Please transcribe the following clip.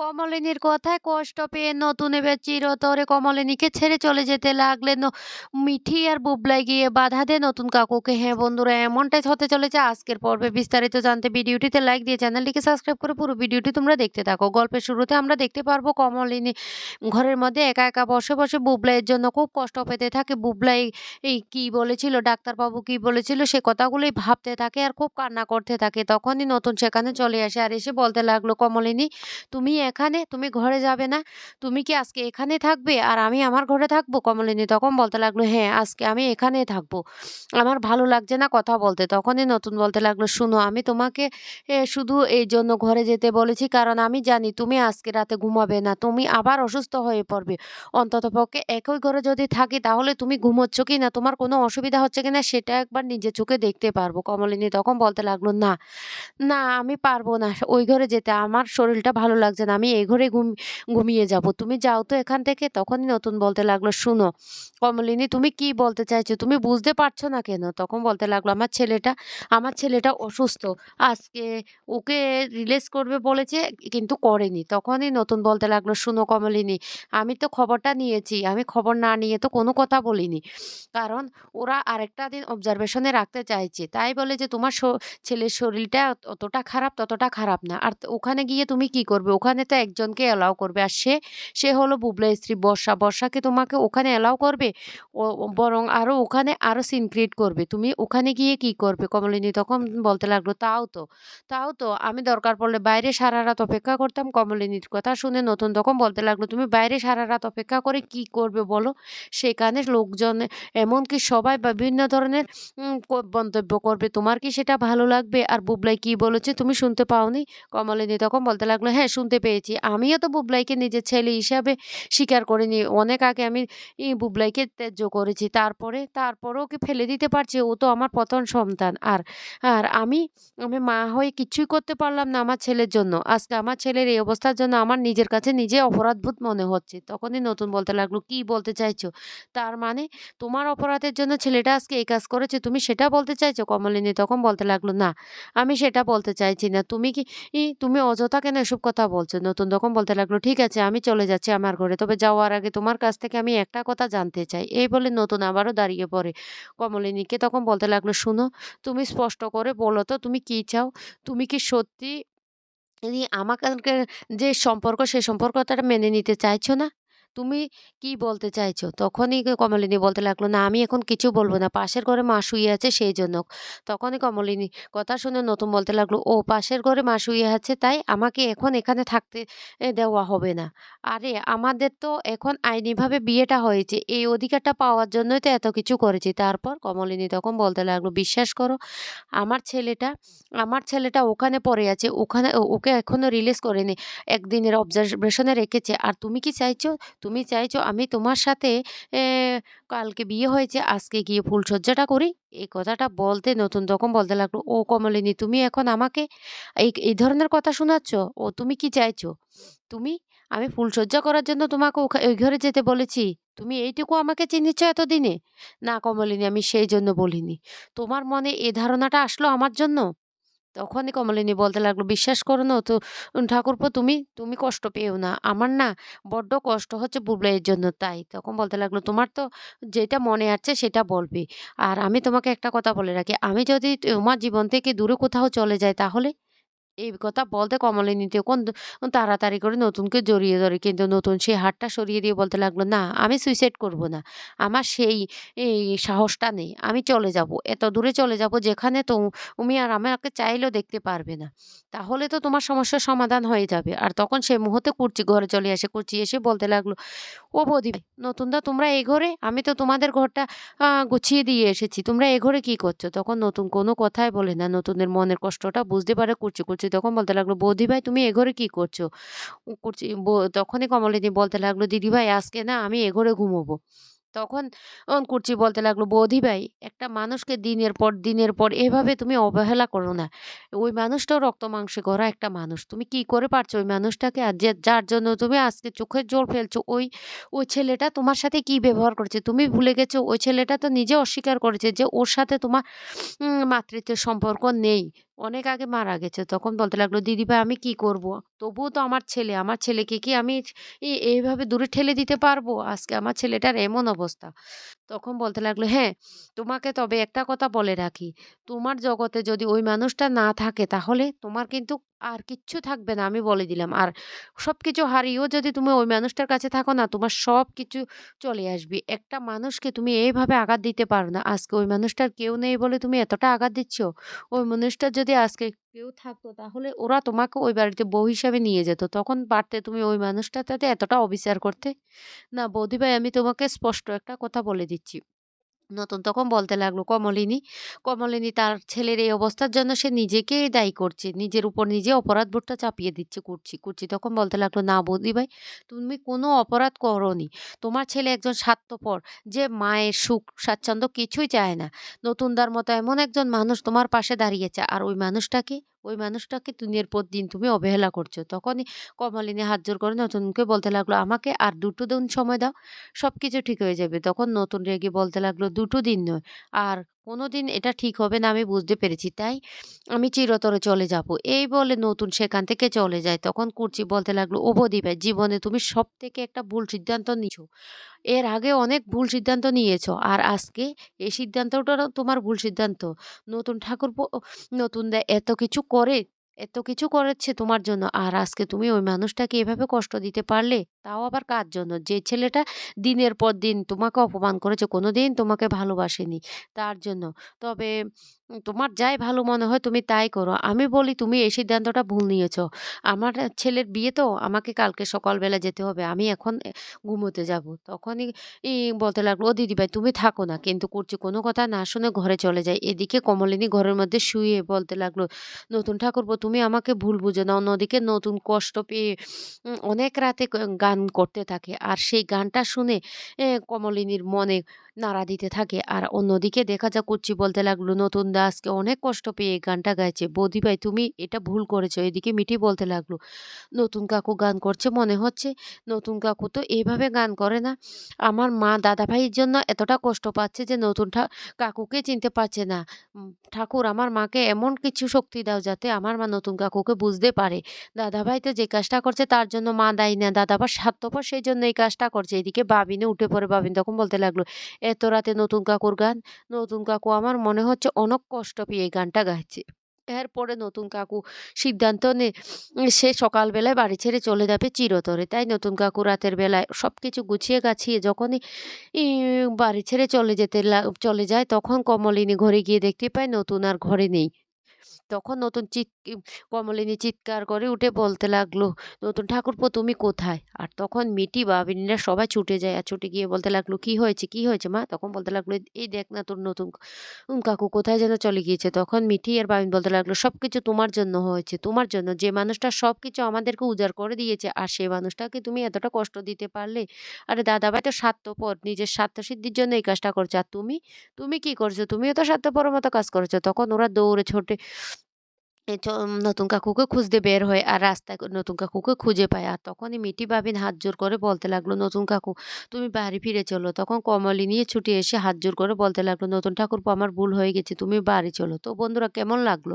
কমলিনীর কথায় কষ্ট পেয়ে নতুন এবার চিরতরে কমলিনীকে ছেড়ে চলে যেতে লাগলেন। মিঠি আর বুবলাই গিয়ে বাধা দেয় নতুন কাকুকে। হ্যাঁ বন্ধুরা, এমনটাই হতে চলেছে আজকের পর্বে। বিস্তারিত জানতে ভিডিওটিতে লাইক দিয়ে চ্যানেলটিকে সাবস্ক্রাইব করে পুরো ভিডিওটি তোমরা দেখতে থাকো। গল্পের শুরুতে আমরা দেখতে পারব কমলিনী ঘরের মধ্যে একা একা বসে বসে বুবলাইয়ের জন্য খুব কষ্ট পেতে থাকে। বুবলাই এই কী বলেছিল, ডাক্তারবাবু কি বলেছিল, সে কথাগুলোই ভাবতে থাকে আর খুব কান্না করতে থাকে। তখনই নতুন সেখানে চলে আসে আর এসে বলতে লাগল, কমলিনী, তুমি এখানে? তুমি ঘরে যাবে না? তুমি কি আজকে এখানে থাকবে? আর আমি আমার ঘরে থাকব? কমলিনী তখন বলতে লাগল হ্যাঁ আজকে আমি এখানে থাকব। আমার ভালো লাগছে না কথা বলতে। তখনই নতুন বলতে লাগল, শুনো, আমি তোমাকে শুধু এই জন্য ঘরে যেতে বলেছি, কারণ আমি জানি তুমি আজকে রাতে ঘুমাবে না। তুমি আবার অসুস্থ হয়ে পড়বে। অন্তত পক্ষে একই ঘরে যদি থাকি, তাহলে তুমি ঘুমোচ্ছ কি না? তোমার কোনো অসুবিধা হচ্ছে কি না, সেটা একবার নিজে চোখে দেখতে পারব। কমলিনী তখন বলতে লাগল, না না, আমি পারব না ওই ঘরে যেতে। আমার শরীরটা ভালো লাগছে না। আমি এ ঘরে ঘুম, ঘুমিয়ে যাব। তুমি যাও তো এখান থেকে। তখনই নতুন বলতে লাগল, শুনো, কমলিনী, তুমি কি বলতে চাইছো? তুমি বুঝতে পারছ না কেন? তখন বলতে লাগল, আমার ছেলেটা আমার ছেলেটা অসুস্থ। আজকে ওকে রিলিজ করবে বলেছে, কিন্তু করেনি। তখনই নতুন বলতে লাগল, শুনো কমলিনী, আমি তো খবরটা নিয়েছি। আমি খবর না নিয়ে তো কোনো কথা বলিনি। কারণ ওরা আরেকটা দিন অবজারভেশনে রাখতে চাইছে। তাই বলে যে তোমার ছেলের শরীরটা অতটা খারাপ, ততটা খারাপ না। আর ওখানে গিয়ে তুমি কি করবে? ওখানে তো একজনকে অ্যালাউ করবে। আর সে সে হলো বুবলাই স্ত্রী বর্ষা। বর্ষাকে তোমাকে ওখানে অ্যালাউ করবে? ও বরং আরও ওখানে আরও সিন ক্রিয়েট করবে। তুমি ওখানে গিয়ে কি করবে? কমলিনী তখন বলতে লাগল, তাও তো তাও তো, আমি দরকার পড়লে বাইরে সারা রাত অপেক্ষা করতাম। কমলিনীর কথা শুনে নতুন তখন বলতে লাগল, তুমি বাইরে সারা রাত অপেক্ষা করে কি করবে বলো? সেখানে লোকজন, এমনকি সবাই বিভিন্ন ধরনের মন্তব্য করবে, তোমার কি সেটা ভালো লাগবে? আর বুবলাই কি বলেছে তুমি শুনতে পাওনি? কমলিনী তখন বলতে লাগল হ্যাঁ শুনতে পেয়েছি। আমিও তো বুবলাইকে নিজের ছেলে হিসাবে স্বীকার করিনি। অনেক আগে আমি বুবলাইকে ত্যায্য করেছি। তারপরে, তারপরেও ওকে ফেলে দিতে পারছি। ও তো আমার প্রথম সন্তান। আর আর আমি আমি মা হয়ে কিছুই করতে পারলাম না আমার ছেলের জন্য। আজকে আমার ছেলের এই অবস্থার জন্য আমার নিজের কাছে নিজে অপরাধবোধ মনে হচ্ছে। তখনই নতুন বলতে লাগল, কি বলতে চাইছো? তার মানে তোমার অপরাধের জন্য ছেলেটা আজকে এই কাজ করেছে। তুমি সেটা বলতে চাইছো কমলিনী? তখন বলতে লাগল, না, আমি সেটা বলতে চাইছি না। তুমি কি তুমি অযথা কেন এসব কথা বলছো? নতুন তখন বলতে লাগল, ঠিক আছে, আমি চলে যাচ্ছি আমার ঘরে। তবে যাওয়ার আগে তোমার কাছ থেকে আমি একটা কথা জানতে চাই। এই বলে নতুন আবারও দাঁড়িয়ে পড়ে। কমলিনীকে তখন বলতে লাগল, শুনো, তুমি স্পষ্ট করে বলো তো, তুমি কি চাও? তুমি কি সত্যি আমাকে যে সম্পর্ক সেই সম্পর্কটা মেনে নিতে চাইছো না? তুমি কি বলতে চাইছো? তখনই কমলিনী বলতে লাগল, না, আমি এখন কিছু বলব না। পাশের ঘরে মা শুয়ে আছে সেই জন্য। তখনই কমলিনী কথা শুনে নতুন বলতে লাগল, ও পাশের ঘরে মা শুয়ে আছে, তাই আমাকে এখন এখানে থাকতে দেওয়া হবে না। আরে, আমাদের তো এখন আইনিভাবে বিয়েটা হয়েছে। এই অধিকারটা পাওয়ার জন্যই তো এত কিছু করেছি। তারপর কমলিনী তখন বলতে লাগল, বিশ্বাস করো, আমার ছেলেটা আমার ছেলেটা ওখানে পড়ে আছে। ওখানে, ওকে এখনও রিলিজ করেনি। একদিনের অবজারভেশনে রেখেছে। আর তুমি কি চাইছো তুমি চাইছো আমি তোমার সাথে কালকে বিয়ে হয়েছে, আজকে গিয়ে ফুলসজ্জাটা করি? এই কথাটা বলতে, নতুন রকম বলতে লাগল। ও কমলিনী, তুমি এখন আমাকে এই এই ধরনের কথা শোনাচ্ছ? ও তুমি কি চাইছো? তুমি, আমি ফুলসজ্জা করার জন্য তোমাকে ওই ঘরে যেতে বলেছি। তুমি এইটুকু আমাকে চিনেছ এতদিনে? না কমলিনী, আমি সেই জন্য বলিনি। তোমার মনে এ ধারণাটা আসলো আমার জন্য? তখনই কমলিনী বলতে লাগল, বিশ্বাস করো না, তো ঠাকুরপো তুমি তুমি কষ্ট পেও না। আমার না বড্ড কষ্ট হচ্ছে বুবলাইয়ের জন্য, তাই। তখন বলতে লাগল, তোমার তো যেটা মনে আছে সেটা বলবে। আর আমি তোমাকে একটা কথা বলে রাখি, আমি যদি তোমার জীবন থেকে দূরে কোথাও চলে যাই তাহলে? এই কথা বলতে কমলিনী তখন দ- তাড়াতাড়ি করে নতুনকে জড়িয়ে ধরে, কিন্তু নতুন সেই হাতটা সরিয়ে দিয়ে বলতে লাগল, না, আমি সুইসাইড করব না। আমার সেই, এই সাহসটা নেই। আমি চলে যাব। এত দূরে চলে যাব যেখানে তো তুমি আর আমাকে চাইলেও দেখতে পারবে না। তাহলে তো তোমার সমস্যার সমাধান হয়ে যাবে। আর তখন সেই মুহূর্তে কুর্চি ঘরে চলে আসে। কুর্চি এসে বলতে লাগল, ও বৌদি, নতুনদা, তোমরা এই ঘরে, আমি তো তোমাদের ঘরটা গুছিয়ে দিয়ে এসেছি। তোমরা এ ঘরে কি করছ? তখন নতুন কোনো কথাই বলে না। নতুনের মনের কষ্টটা বুঝতে পারে কুচি কুচি তখন বলতে লাগল, বৌদি ভাই, তুমি এ ঘরে কি করছ? ব- তখনই কমলিনী বলতে লাগল, দিদি ভাই, আজকে না আমি এঘরে ঘরে ঘুমোবো। তখন কুর্চি বলতে লাগল, বৌদি ভাই, একটা মানুষকে দিনের পর দিনের পর এভাবে তুমি অবহেলা করো না। ওই মানুষটাও রক্ত মাংসে গড়া একটা মানুষ। তুমি কি করে পারছ ওই মানুষটাকে? আর যার জন্য তুমি আজকে চোখের জল ফেলছো, ওই ওই ছেলেটা তোমার সাথে কি ব্যবহার করেছে? তুমি ভুলে গেছো, ওই ছেলেটা তো নিজে অস্বীকার করেছে যে, ওর সাথে তোমার মাতৃত্বের সম্পর্ক নেই। অনেক আগে মারা গেছে। তখন বলতে লাগল, "দিদিভাই আমি কি করব? তবুও তো আমার ছেলে। আমার ছেলেকে কি আমি এইভাবে দূরে ঠেলে দিতে পারব? আজকে আমার ছেলেটার এমন অবস্থা।" তখন বলতে লাগল, "হ্যাঁ, তোমাকে তবে একটা কথা বলে রাখি। তোমার জগতে যদি ওই মানুষটা না থাকে তাহলে তোমার কিন্তু আর কিচ্ছু থাকবে না আমি বলে দিলাম। আর সব কিছু হারিয়েও যদি তুমি ওই মানুষটার কাছে থাকো না তোমার সব কিছু চলে আসবে। একটা মানুষকে তুমি এইভাবে আঘাত দিতে পারো না। আজকে ওই মানুষটার কেউ নেই বলে তুমি এতটা আঘাত দিচ্ছ। ওই মানুষটার যদি আজকে কেউ থাকতো, তাহলে ওরা তোমাকে ওই বাড়িতে বউ হিসাবে নিয়ে যেত। তখন পারতে তুমি ওই মানুষটার সাথে এতটা অবিচার করতে? না বৌদিভাই আমি তোমাকে স্পষ্ট একটা কথা বলে দিচ্ছি।" নতুন তখন বলতে লাগল কমলিনী, কমলিনী তার ছেলের এই অবস্থার জন্য সে নিজেকেই দায়ী করছে। নিজের উপর নিজে অপরাধবোধটা চাপিয়ে দিচ্ছে করছি করছি তখন বলতে লাগল, "না বৌদিভাই তুমি কোনো অপরাধ করোনি। তোমার ছেলে একজন স্বার্থপর যে মায়ের সুখ স্বাচ্ছন্দ্য কিছুই চায় না। নতুনদার মতো এমন একজন মানুষ তোমার পাশে দাঁড়িয়েছে। আর ওই মানুষটাকে ওই মানুষটাকে দিনের পর দিন তুমি অবহেলা করছ।" তখনই কমলিনী হাত জোর করে নতুনকে বলতে লাগল, "আমাকে আর দুটো দিন সময় দাও। সব কিছু ঠিক হয়ে যাবে। তখন নতুন রেগে বলতে লাগল, "দুটো দিন নয়। আর কোনোদিন এটা ঠিক হবে না আমি বুঝতে পেরেছি। তাই আমি চিরতরে চলে যাব এই বলে নতুন সেখান থেকে চলে যায়। তখন কুর্চি বলতে লাগল, "ও বৌদিভাই জীবনে তুমি সব থেকে একটা ভুল সিদ্ধান্ত নিছো। এর আগে অনেক ভুল সিদ্ধান্ত নিয়েছো। আর আজকে এই সিদ্ধান্তটা তোমার ভুল সিদ্ধান্ত। নতুন ঠাকুর নতুন দেয় এত কিছু করে এত কিছু করেছে তোমার জন্য। আর আজকে তুমি ওই মানুষটাকে এভাবে কষ্ট দিতে পারলে? তাও আবার কার জন্য? যে ছেলেটা দিনের পর দিন তোমাকে অপমান করেছে, কোনোদিন তোমাকে ভালোবাসেনি তার জন্য। তবে তোমার যাই ভালো মনে হয় তুমি তাই করো। আমি বলি তুমি এই সিদ্ধান্তটা ভুল নিয়েছো। আমার ছেলের বিয়ে তো আমাকে কালকে সকালবেলা যেতে হবে। আমি এখন ঘুমোতে যাব। তখনই ই বলতে লাগল, "ও দিদিভাই তুমি থাকো না।" কিন্তু করছি কোনো কথা না শুনে ঘরে চলে যায়। এদিকে কমলিনী ঘরের মধ্যে শুয়ে বলতে লাগল, "নতুন ঠাকুরপো তুমি আমাকে ভুল বুঝো না।" অন্যদিকে নতুন কষ্ট পেয়ে অনেক রাতে গান করতে থাকে। আর সেই গানটা শুনে কমলিনীর মনে নাড়া দিতে থাকে। আর অন্যদিকে দেখা যায় কুচ্চি বলতে লাগল, "নতুন দা আজকে অনেক কষ্ট পেয়ে গানটা গাইছে। বৌদিভাই তুমি এটা ভুল করেছ।" এদিকে মিঠি বলতে লাগল, "নতুন কাকু গান করছে মনে হচ্ছে। নতুন কাকু তো এভাবে গান করে না। আমার মা দাদাভাইয়ের জন্য এতটা কষ্ট পাচ্ছে যে নতুন কাকুকে চিনতে পারছে না। ঠাকুর আমার মাকে এমন কিছু শক্তি দাও যাতে আমার মা নতুন কাকুকে বুঝতে পারে। দাদাভাই তো যে কাজটা করছে তার জন্য মা দায়ী না। দাদাভাই স্বার্থপর সেই জন্য এই কাজটা করছে।" এদিকে বাবিনে উঠে পড়ে। বাবিন তখন বলতে লাগল, "এত রাতে নতুন কাকুর গান? নতুন কাকু আমার মনে হচ্ছে অনেক কষ্ট পেয়ে গানটা গাইছে।" এরপরে নতুন কাকু সিদ্ধান্ত নে, সে সকালবেলায় বাড়ি ছেড়ে চলে যাবে চিরতরে। তাই নতুন কাকু রাতের বেলায় সব কিছু গুছিয়ে গাছিয়ে যখনই বাড়ি ছেড়ে চলে যেতে চলে যায়, তখন কমলিনী ঘরে গিয়ে দেখতে পায় নতুন আর ঘরে নেই। তখন নতুন চিৎ কমলিনী চিৎকার করে উঠে বলতে লাগল, "নতুন ঠাকুরপো তুমি কোথায়?" আর তখন মিটি, বাবিনরা সবাই ছুটে যায়। আর ছুটে গিয়ে বলতে লাগল, "কি হয়েছে, কি হয়েছে মা?" তখন বলতে লাগল, "এই দেখ না তোর নতুন কাকু কোথায় যেন চলে গিয়েছে।" তখন মিঠি আর বাবিন বলতে লাগল, সব কিছু তোমার জন্য হয়েছে, তোমার জন্য। যে মানুষটা সব কিছু আমাদেরকে উজাড় করে দিয়েছে আর সেই মানুষটাকে তুমি এতটা কষ্ট দিতে পারলে? আরে দাদাভাই তো স্বার্থপর, নিজের স্বার্থসিদ্ধির জন্য এই কাজটা করছে। আর তুমি? তুমি কি করছ? তুমিও তো স্বার্থপরের মতো কাজ করেছ।" তখন ওরা দৌড়ে ছোটে নতুন কাকুকে খুঁজতে বের হয় আর রাস্তায় নতুন কাকুকে খুঁজে পায়। আর তখনই মিটি বাবিন হাত জোর করে বলতে লাগল, "নতুন কাকু তুমি বাড়ি ফিরে চলো।" তখন কমলি নিয়ে ছুটি এসে হাত জোর করে বলতে লাগল, "নতুন ঠাকুরপো আমার ভুল হয়ে গেছে। তুমি বাড়ি চলো।" তো বন্ধুরা কেমন লাগল?